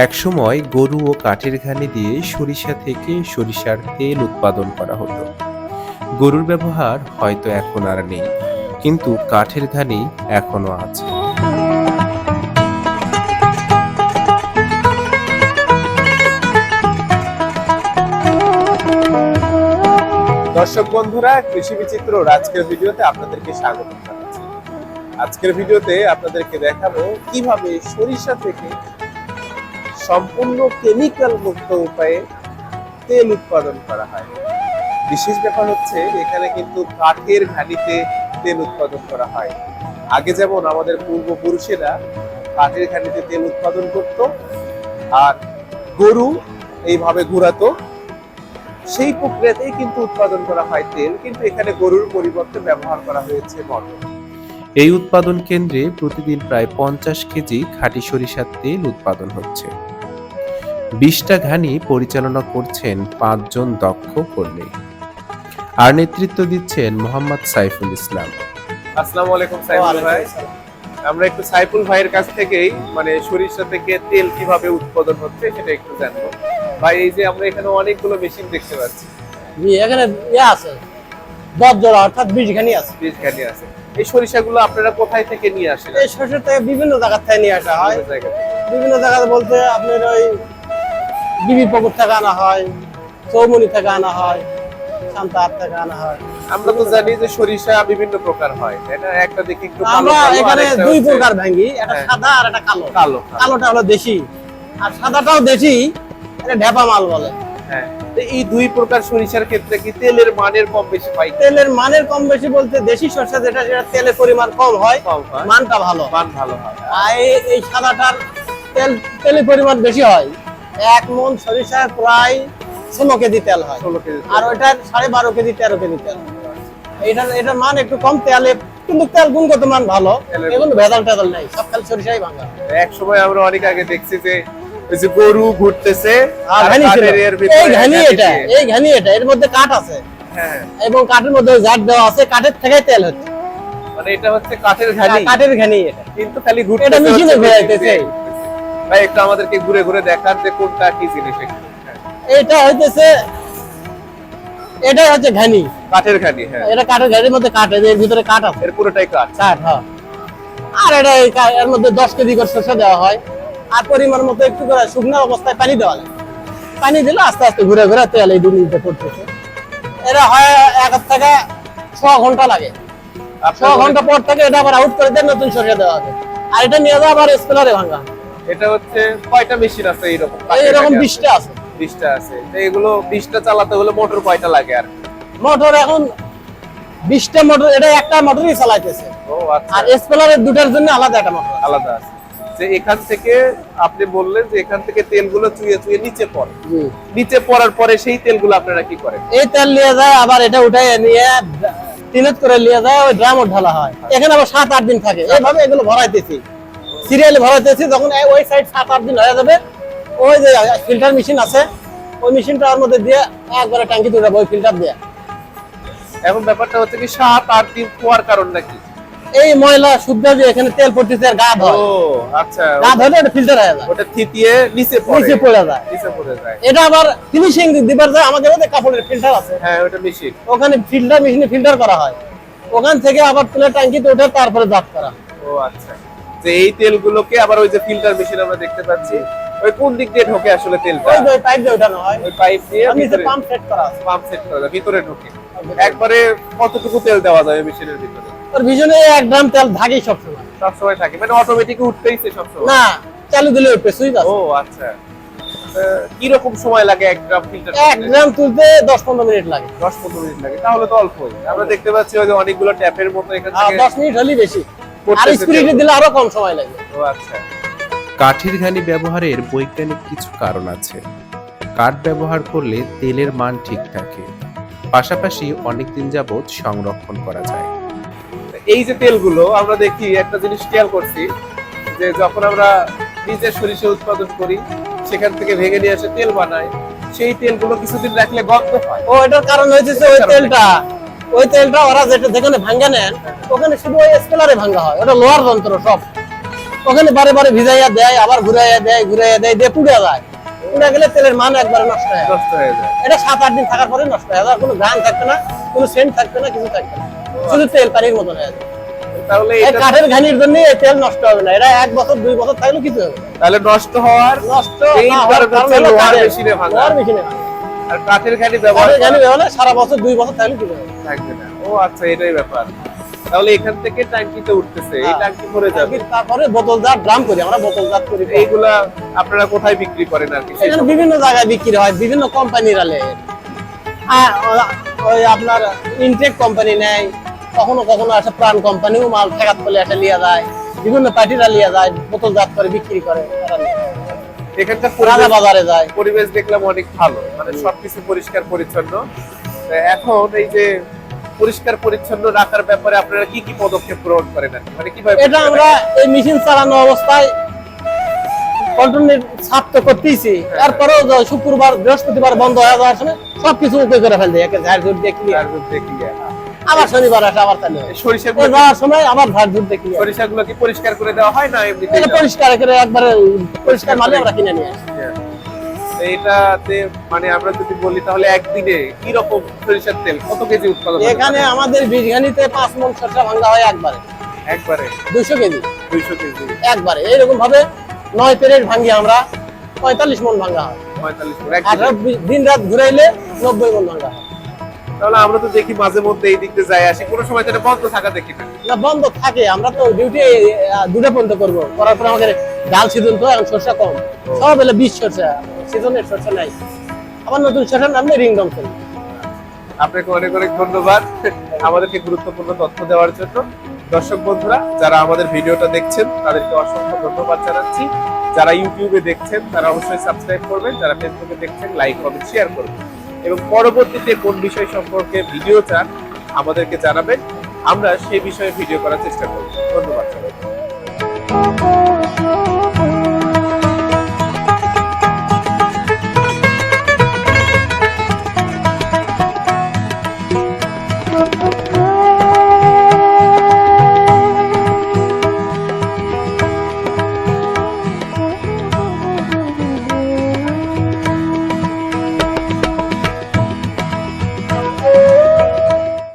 একসময় গরু ও কাঠের ঘানি দিয়ে সরিষা থেকে সরিষার তেল উৎপাদন করা হতো। গরুর ব্যবহার হয়তো এখন আর নেই, কিন্তু কাঠের ঘানি এখনও আছে। দর্শক বন্ধুরা, কৃষি বিচিত্র আজকের ভিডিওতে আপনাদেরকে স্বাগত জানাচ্ছি। আজকের ভিডিওতে আপনাদেরকে দেখাবো কীভাবে সরিষা থেকে সম্পূর্ণ কেমিক্যাল মুক্ত উপায়ে তেল উৎপাদন করা হয়। বিশেষ ব্যাপার হচ্ছে, এখানে কিন্তু কাঠের ঘানিতে তেল উৎপাদন করা হয়। আগে যেমন আমাদের পূর্বপুরুষেরা কাঠের ঘানিতে তেল উৎপাদন করত, আর গরু এইভাবে ঘুরাতো, সেই প্রক্রিয়াতেই কিন্তু উৎপাদন করা হয় তেল, কিন্তু এখানে গরুর পরিবর্তে ব্যবহার করা হয়েছে মটর এই উৎপাদন কেন্দ্রে প্রতিদিন প্রায় পঞ্চাশ কেজি খাঁটি সরিষার তেল উৎপাদন হচ্ছে। বিশটা ঘানি পরিচালনা করছেন পাঁচজন দক্ষ কর্মী। আর নেতৃত্ব দিচ্ছেন মোহাম্মদ সাইফুল ইসলাম। আসসালামু আলাইকুম সাইফুল ভাই। আমরা একটু সাইফুল ভাইয়ের কাছ থেকেই মানে সরিষা থেকে তেল কীভাবে উৎপাদন হচ্ছে সেটা একটু জানব। ভাই এই যে আমরা এখানে অনেকগুলো মেশিন দেখতে পাচ্ছি। জি এখানে ইয়ে আছে। দশ জোড়া অর্থাৎ বিশ ঘানি আছে। বীজ ঘানি আছে। এই সরিষাগুলো আপনারা কোথায় থেকে নিয়ে আসেন? এই শস্য থেকে বিভিন্ন জায়গা থেকে নিয়ে আসা হয়। বিভিন্ন বিভিন্ন জায়গা বলতে আপনার ওই বিবি পুকুর থেকে আনা হয় চৌমনি থেকে আনা হয় শান্তাহাট থেকে আনা হয়। আমরা তো জানি যে সরিষা বিভিন্ন প্রকার হয় এটা একটা দেখি একটু আমরা এখানে দুই প্রকার ভাঙ্গি একটা হ্যাঁ। সাদা আর একটা কালো। কালো কালো। কালোটা হলো দেশি আর সাদাটাও দেশি এটা ঢেপা মাল বলে। হ্যাঁ। এই দুই প্রকার সরিষার ক্ষেত্রে কি তেলের মানের কম বেশি পাই? তেলের মানের কম বেশি বলতে দেশি সরষে যেটা সেটা তেলের পরিমাণ কম হয় কম হয়। মানটা ভালো। মান ভালো হয়। আর এই- এই সাদাটার তেল তেলের পরিমাণ বেশি হয়। এক মন সরিষায় প্রায় ষোলো কেজি তেল হয়। আর ওইটার সাড়ে বারো কেজি তেরো কেজি তেল। এটার এটার মান একটু কম তেলে কিন্তু তেল গুণগত মান ভালো। ভেজাল টেজাল নেই সব খালি সরিষাই ভাঙা। এক সময় আমরা অনেক আগে দেখছি যে যে গরু ঘুরতেছে আর এই ঘানি ঘানি এটা এই ঘানি এটা এর মধ্যে কাঠ আছে। হ্যাঁ। এবং কাঠের মধ্যে জাট দেওয়া আছে কাঠের থেকে তেল হচ্ছে। মানে এটা হচ্ছে কাঠের ঘানি। কাঠের ঘানি এটা। কিন্তু খালি ঘুরতে এটা মেশিনে ঘুরাইতেছে। ভাই একটু আমাদেরকে ঘুরে ঘুরে দেখান যে কোনটা কি জিনিস। এটা হইতেছে এটাই হচ্ছে ঘানি। কাঠের ঘানি হ্যাঁ। এটা কাঠের ঘানির মধ্যে কাঠ এর ভিতরে কাঠ আছে। এর পুরোটাই কাঠ। কাঠ হ্যাঁ। আর এটা এর মধ্যে দশ কেজি করে শসা দেওয়া হয়। আর পরিমাণ মতো একটু করে শুকনো অবস্থায় পানি দেওয়া লাগে। পানি দিলে আস্তে আস্তে ঘুরে ঘুরে তেল এই দুনিতে পড়তেছে। এটা হয় এক থেকে ছ ঘণ্টা লাগে। ছ ঘণ্টা পর থেকে এটা আবার আউট করে দিয়ে নতুন সরিয়ে দেওয়া হবে। আর এটা নিয়ে যাওয়া আবার স্পেলারে ভাঙা। এটা হচ্ছে কয়টা মেশিন আছে এইরকম? বিশটা আছে। বিশটা আছে। তো এগুলো বিশটা চালাতে হলে মোটর কয়টা লাগে আর? মোটর এখন বিশটা মোটর এটা একটা মোটরই চালাইতেছে। আচ্ছা। আর স্পেলারের দুটার জন্য আলাদা একটা মোটর আলাদা আছে। যে এখান থেকে আপনি বললেন যে এখান থেকে তেলগুলো চুইয়ে চুইয়ে নিচে পড়ে। নিচে পড়ার পরে সেই তেলগুলো আপনারা কি করেন? এই তেল নিয়ে যায় আবার এটা উঠাই নিয়ে তিনত করে নিয়ে যায় ওই ড্রামও ঢালা হয়। এখানে আবার সাত আট দিন থাকে। এইভাবে এগুলো ভরাইতেছি। সিরিয়ালে ভরাইতেছি যখন এই- ওই সাইড সাত আট দিন হয়ে যাবে ওই যে ফিল্টার মেশিন আছে ওই মেশিনটা ওর মধ্যে দিয়ে একবারে ট্যাঙ্কি তুলে ওই ফিল্টার দিয়ে। এখন ব্যাপারটা হচ্ছে কি সাত আট দিন পোয়ার কারণ নাকি? এই ময়লা শুদ্ধ যে এখানে তেল পড়তেছে আর গা ও আচ্ছা গা ধরলে এটা ফিল্টার হয়ে যায়। ওটা থিতিয়ে নিচে পড়ে। নিচে পড়ে যায়। নিচে পড়ে যায়। এটা আবার ফিনিশিং দিবার যায় আমাদের মধ্যে কাপড়ের ফিল্টার আছে। হ্যাঁ ওটা মেশিন ওখানে ফিল্টার মেশিনে ফিল্টার করা হয়। ওখান থেকে আবার তুলে ট্যাঙ্কিতে উঠে তারপরে জাত করা। ও আচ্ছা। যে এই তেলগুলোকে আবার ওই যে ফিল্টার মেশিন আমরা দেখতে পাচ্ছি ওই কোন দিক দিয়ে ঢোকে আসলে তেলটা? ওই পাইপ দিয়ে উঠানো হয়। ওই পাইপ দিয়ে আর নিচে ভিতরে পাম্প সেট করা আছে। পাম্প সেট করা ভিতরে ঢোকে। একবারে কতটুকু তেল দেওয়া যায় মেশিনের ভিতরে? ওর ভিজনে এক গ্রাম তেল থাকেই সবসময়। সব সময় থাকে। মানে অটোমেটিক উঠতেইছে সব সময় না চালু দিলে উঠবে সুইচ আছে। ও আচ্ছা। কি রকম সময় লাগে এক গ্রাম ফিল্টার এক গ্রাম তুলতে দশ পনেরো মিনিট লাগে। দশ পনেরো মিনিট লাগে। তাহলে তো অল্পই আমরা দেখতে পাচ্ছি ওই যে অনেকগুলো ট্যাপের মতো এখান আর থেকে দশ মিনিট হলেই বেশি। আর স্পিরিটে দিলে আরও কম সময় লাগে। ও আচ্ছা। কাঠের ঘানি ব্যবহারের বৈজ্ঞানিক কিছু কারণ আছে। কাঠ ব্যবহার করলে তেলের মান ঠিক থাকে। পাশাপাশি অনেকদিন যাবৎ সংরক্ষণ করা যায়। এই যে তেলগুলো আমরা দেখি একটা জিনিস খেয়াল করছি যে যখন আমরা নিজের সরিষা উৎপাদন করি সেখান থেকে ভেঙে নিয়ে এসে তেল বানাই সেই তেলগুলো কিছুদিন রাখলে গন্ধ হয়। ও এটার কারণ হয়েছে ওই তেলটা। ওই তেলটা ওরা যেটা যেখানে ভাঙ্গা নেন ওখানে শুধু ওই স্পেলারে ভাঙ্গা হয়। ওটা লোহার যন্ত্র সব। ওখানে বারে বারে ভিজাইয়া দেয় আবার ঘুরাইয়া দেয় ঘুরাইয়া দেয় দিয়ে পুড়ে যায়। পুড়ে গেলে তেলের মান একবারে নষ্ট হয়ে যায়। এটা সাত আট দিন থাকার পরে নষ্ট হয়ে যায়। কোনো গান থাকবে না কোনো সেন্ট থাকবে না কিছু থাকবে না। শুধু তেল পানির মতন হয়ে যায়। তাহলে এই কাঠের ঘানির জন্য তেল নষ্ট হবে না। এটা এক বছর দুই বছর থাকলে কিছু হবে তাহলে নষ্ট হওয়ার নষ্ট হওয়ার মেশিনে ভাঙা। মেশিনে ভাঙা। আর কাঠের ঘানি ব্যবহার ঘানি করা সারা বছর দুই বছর না। থাকবে না ও আচ্ছা এটাই ব্যাপার তাহলে এখান থেকে ট্যাঙ্কিতে উঠতেছে এই হ্যাঁ। ট্যাঙ্কি ভরে যাবে তারপরে বোতলজাত ড্রাম করি আমরা বোতলজাত করি এইগুলা আপনারা কোথায় বিক্রি করেন আর কি এখানে বিভিন্ন জায়গায় বিক্রি হয় বিভিন্ন কোম্পানির আলে ওই আপনার ইনটেক কোম্পানি নেয় কখনো কখনো আসে প্রাণ কোম্পানিও মাল ঠেকাত বলে একটা লিয়া যায় বিভিন্ন পার্টিরা লিয়া যায় বোতলজাত করে বিক্রি করে তারা। এখানকার পরিবেশ বাজারে যায়। পরিবেশ দেখলাম অনেক ভালো। মানে সবকিছু পরিষ্কার পরিচ্ছন্ন। এখন এই যে পরিষ্কার পরিচ্ছন্ন রাখার ব্যাপারে আপনারা কি কি পদক্ষেপ গ্রহণ করেন? মানে কীভাবে এটা আমরা এই মেশিন চালানো অবস্থায় কন্ট্রোলের ছাপ তো করতেইছি। তারপরেও শুক্রবার বৃহস্পতিবার বন্ধ হয়ে যাওয়ার সময় সবকিছু ওকে করে একে ঝাড় দেখি তার আর? আবার শনিবার আসে আবার তাহলে ওই যাওয়ার সময় আবার দেখি সরিষাগুলো কি পরিষ্কার করে দেওয়া হয় না এমনিতে এটা পরিষ্কার করে একবারে পরিষ্কার মালে আমরা কিনে নিয়ে আসি। এইটাতে মানে আমরা যদি বলি তাহলে একদিনে কি রকম সরিষার তেল? কত কেজি উৎপাদন এখানে আমাদের বীজঘানিতে পাঁচ মন সরষা ভাঙ্গা হয় একবারে। একবারে? কেজি। দুইশো কেজি। একবারে। এইরকম ভাবে নয় পেরেট আমরা পঁয়তাল্লিশ মন ভাঙ্গা হয়। পঁয়তাল্লিশ। দিন রাত ঘুরাইলে নব্বই মন ভাঙ্গা হয়। তাহলে আমরা তো দেখি মাঝে মধ্যে এই দিক দিয়ে যাই আসি। কোনো সময় তো বন্ধ থাকা দেখি না। না বন্ধ থাকে। আমরা তো ডিউটি দুটো পর্যন্ত করব। করার পর আমাদের ডাল সিজন তো এখন সরষা কম। সব এলে বিশ সরষা। সিজনের সরষা নাই। আবার নতুন সরষার নামে রিংডম চলে আপনাকে অনেক অনেক ধন্যবাদ আমাদেরকে গুরুত্বপূর্ণ তথ্য দেওয়ার জন্য। দর্শক বন্ধুরা যারা আমাদের ভিডিওটা দেখছেন তাদেরকে অসংখ্য ধন্যবাদ জানাচ্ছি। যারা ইউটিউবে দেখছেন তারা অবশ্যই সাবস্ক্রাইব করবেন। যারা ফেসবুকে দেখছেন লাইক কমেন্ট শেয়ার করবেন। এবং পরবর্তীতে কোন বিষয় সম্পর্কে ভিডিও চান, আমাদেরকে জানাবেন আমরা সেই বিষয়ে ভিডিও করার চেষ্টা করব ধন্যবাদ সবাইকে।